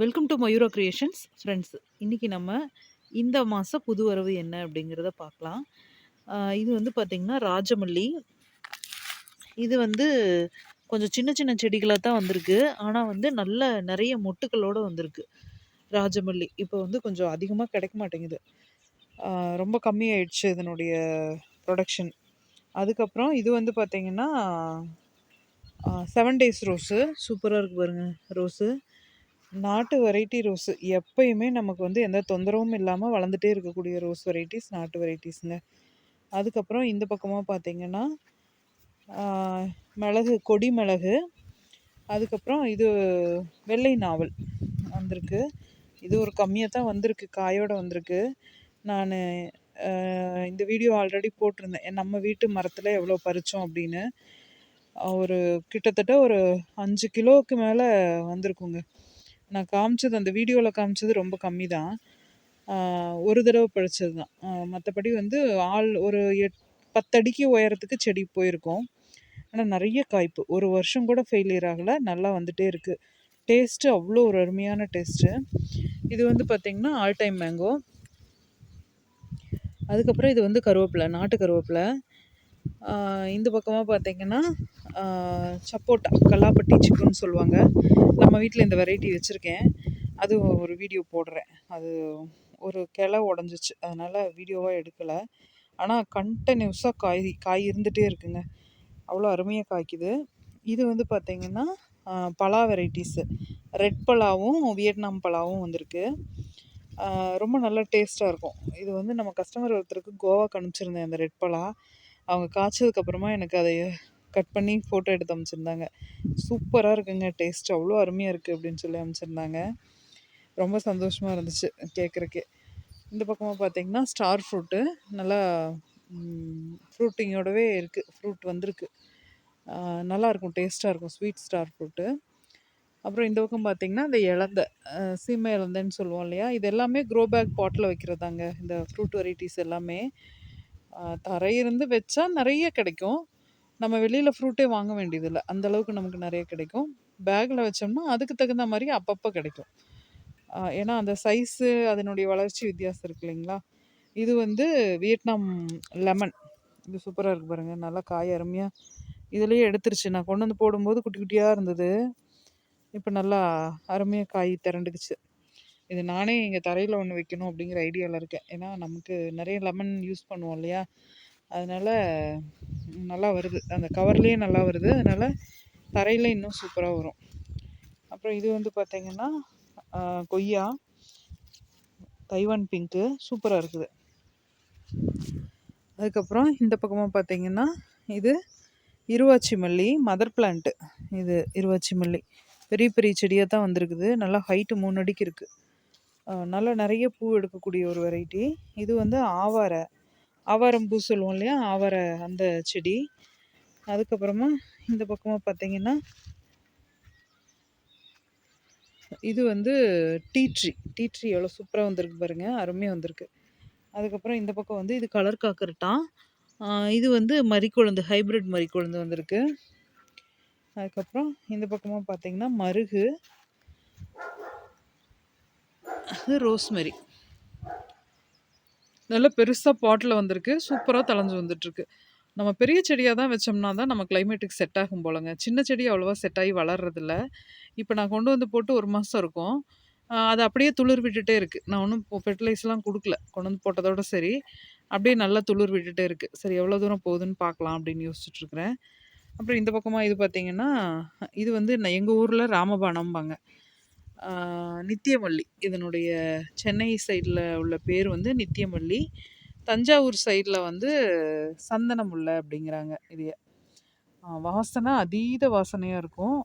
Welcome to Mayura creations friends இன்றைக்கி நம்ம இந்த மாதம் புது வரவு என்ன அப்படிங்கிறத பார்க்கலாம். இது வந்து பார்த்திங்கன்னா ராஜமல்லி. இது வந்து கொஞ்சம் சின்ன சின்ன செடிகளாக தான் வந்திருக்கு. ஆனால் வந்து நல்ல நிறைய மொட்டுக்களோடு வந்திருக்கு ராஜமல்லி. இப்போ வந்து கொஞ்சம் அதிகமாக கிடைக்க மாட்டேங்குது. ரொம்ப கம்மியாயிடுச்சு இதனுடைய ப்ரொடக்ஷன் அதுக்கப்புறம் இது வந்து பார்த்திங்கன்னா செவன் டேஸ் ரோஸு சூப்பராக இருக்குது பாருங்கள் ரோஸு நாட்டு வெரைட்டி ரோஸு. எப்பயுமே நமக்கு வந்து எந்த தொந்தரவும் இல்லாமல் வளர்ந்துட்டே இருக்கக்கூடிய ரோஸ் வெரைட்டிஸ் நாட்டு வெரைட்டிஸுங்க அதுக்கப்புறம் இந்த பக்கமாக பார்த்தீங்கன்னா மிளகு கொடி மிளகு. அதுக்கப்புறம் இது வெள்ளை நாவல் வந்திருக்கு. இது ஒரு கம்மியாக தான் வந்திருக்கு காயோட வந்திருக்கு. நான் இந்த வீடியோ ஆல்ரெடி போட்டிருந்தேன். என் நம்ம வீட்டு மரத்தில் எவ்வளோ பறித்தோம் அப்படின்னு. ஒரு கிட்டத்தட்ட ஒரு அஞ்சு கிலோவுக்கு மேலே வந்திருக்குங்க. நான் காமிச்சது அந்த வீடியோவில் காமிச்சது ரொம்ப கம்மி தான் ஒரு தடவை பறிச்சது தான் மற்றபடி வந்து ஆள் ஒரு எட் பத்தடிக்கு உயரத்துக்கு செடி போயிருக்கோம். ஆனால் நிறைய காய்ப்பு. ஒரு வருஷம் கூட ஃபெயிலியர் ஆகலை. நல்லா வந்துகிட்டே இருக்குது டேஸ்ட்டு அவ்வளோ ஒரு அருமையான டேஸ்ட்டு இது வந்து பார்த்திங்கன்னா ஆல் டைம் மேங்கோ அதுக்கப்புறம் இது வந்து கருவேப்பிலை நாட்டு கருவேப்பிலை. இந்த பக்கமாக பார்த்தீங்கன்னா சப்போட்டா கல்லாப்பட்டி சிக்குன்னு சொல்லுவாங்க. நம்ம வீட்டில் இந்த வெரைட்டி வச்சுருக்கேன். அது ஒரு வீடியோ போடுறேன். அது ஒரு கிளை உடஞ்சிச்சு. அதனால் வீடியோவாக எடுக்கலை. ஆனால் கண்டினியூஸாக காய் காய் இருந்துகிட்டே இருக்குங்க. அவ்வளோ அருமையாக காய்க்குது. இது வந்து பார்த்திங்கன்னா பலா வெரைட்டிஸு ரெட் பலாவும் வியட்நாம் பலாவும் வந்திருக்கு. ரொம்ப நல்ல டேஸ்ட்டாக இருக்கும். இது வந்து நம்ம கஸ்டமர் ஒருத்தருக்கு கோவாக்கு அனுப்பிச்சிருந்தேன் அந்த ரெட் பலா. அவங்க காய்ச்சதுக்கப்புறமா எனக்கு அதை கட் பண்ணி ஃபோட்டோ எடுத்து அனுப்பிச்சிருந்தாங்க சூப்பராக இருக்குங்க டேஸ்ட் அவ்வளோ அருமையாக இருக்குது அப்படின்னு சொல்லி அமைச்சிருந்தாங்க. ரொம்ப சந்தோஷமாக இருந்துச்சு கேட்குறக்கே இந்த பக்கமாக பார்த்தீங்கன்னா ஸ்டார் ஃப்ரூட்டு நல்லா ஃப்ரூட்டிங்கோடவே இருக்குது ஃப்ரூட் வந்திருக்கு. நல்லாயிருக்கும் நல்லா இருக்கும் டேஸ்ட்டாக இருக்கும் ஸ்வீட் ஸ்டார் ஃப்ரூட்டு அப்புறம் இந்த பக்கம் பார்த்தீங்கன்னா இந்த இலந்த சீமை இலந்தைன்னு சொல்லுவோம் இல்லையா? இது எல்லாமே க்ரோ பேக் பாட்டில் வைக்கிறதாங்க. இந்த ஃப்ரூட் வெரைட்டிஸ் எல்லாமே. தரையிருந்து வச்சா நிறைய கிடைக்கும். நம்ம வெளியில் ஃப்ரூட்டே வாங்க வேண்டியதில்லை. அந்த அளவுக்கு நமக்கு நிறைய கிடைக்கும். பேக்கில் வச்சோம்னா அதுக்கு தகுந்த மாதிரி அப்பப்போ கிடைக்கும். ஏன்னா அந்த சைஸு அதனுடைய வளர்ச்சி வித்தியாசம் இருக்கு இல்லைங்களா? இது வந்து வியட்நாம் லெமன் இது சூப்பராக இருக்குது பாருங்கள் நல்லா காய் அருமையாக இதுலேயே எடுத்துருச்சு. நான் கொண்டு வந்து போடும்போது குட்டி குட்டியாக இருந்தது. இப்போ நல்லா அருமையாக காய் திரண்டுக்குச்சு. இது நானே இங்கே தரையில் ஒன்று வைக்கணும் அப்படிங்கிற ஐடியாவில் இருக்கேன். ஏன்னா நமக்கு நிறைய லெமன் யூஸ் பண்ணுவோம் இல்லையா? அதனால் நல்லா வருது. அந்த கவர்லேயே நல்லா வருது. அதனால் தரையில் இன்னும் சூப்பராக வரும். அப்புறம் இது வந்து பார்த்திங்கன்னா கொய்யா தைவான் பிங்க்கு சூப்பராக இருக்குது. அதுக்கப்புறம் இந்த பக்கமாக பார்த்தீங்கன்னா இது இருவாச்சி மல்லி மதர் பிளான்ட்டு இது இருவாச்சி மல்லி. பெரிய பெரிய செடியாக தான் வந்திருக்குது. நல்லா ஹைட்டு மூணு அடிக்கு இருக்குது நல்லா நிறைய பூ எடுக்கக்கூடிய ஒரு வெரைட்டி இது வந்து ஆவாரை ஆவாரம் பூ சொல்லுவோம் இல்லையா? ஆவாரை அந்த செடி. அதுக்கப்புறமா இந்த பக்கமாக பார்த்தீங்கன்னா இது வந்து டீ ட்ரீ டீ ட்ரீ எவ்வளோ சூப்பராக வந்திருக்கு பாருங்கள் அருமையாக வந்திருக்கு. அதுக்கப்புறம் இந்த பக்கம் வந்து இது கலர் காக்கரட்டான் இது வந்து மறிக்குழுந்து ஹைப்ரிட் மறிக்குழுந்து வந்திருக்கு. அதுக்கப்புறம் இந்த பக்கமாக பார்த்தீங்கன்னா மருகு. அது ரோஸ்மெரி. நல்லா பெருசாக பாட்டில் வந்திருக்கு. சூப்பராக தளைஞ்சு வந்துட்டுருக்கு. நம்ம பெரிய செடியாக தான் வச்சோம்னா தான் நம்ம கிளைமேட்டுக்கு செட் ஆகும் போலங்க. சின்ன செடி அவ்வளோவா செட் ஆகி வளர்றதில்ல. இப்போ நான் கொண்டு வந்து போட்டு ஒரு மாதம் இருக்கும். அது அப்படியே துளிர் விட்டுட்டே இருக்குது நான் ஒன்றும் ஃபெர்டிலைஸ்லாம் கொடுக்கல. கொண்டு வந்து போட்டதோட சரி. அப்படியே நல்லா துளிர் விட்டுட்டே இருக்குது சரி எவ்வளோ தூரம் போகுதுன்னு பார்க்கலாம் அப்படின்னு யோசிச்சுட்ருக்குறேன் அப்புறம் இந்த பக்கமாக இது பார்த்திங்கன்னா இது வந்து எங்கள் ஊரில் ராமபாணம்பாங்க நித்தியமல்லி. இதனுடைய சென்னை சைடில் உள்ள பேர் வந்து நித்தியமல்லி. தஞ்சாவூர் சைடில் வந்து சந்தன முல்லை அப்படிங்கிறாங்க இதைய வாசனை அதீத வாசனையாக இருக்கும்.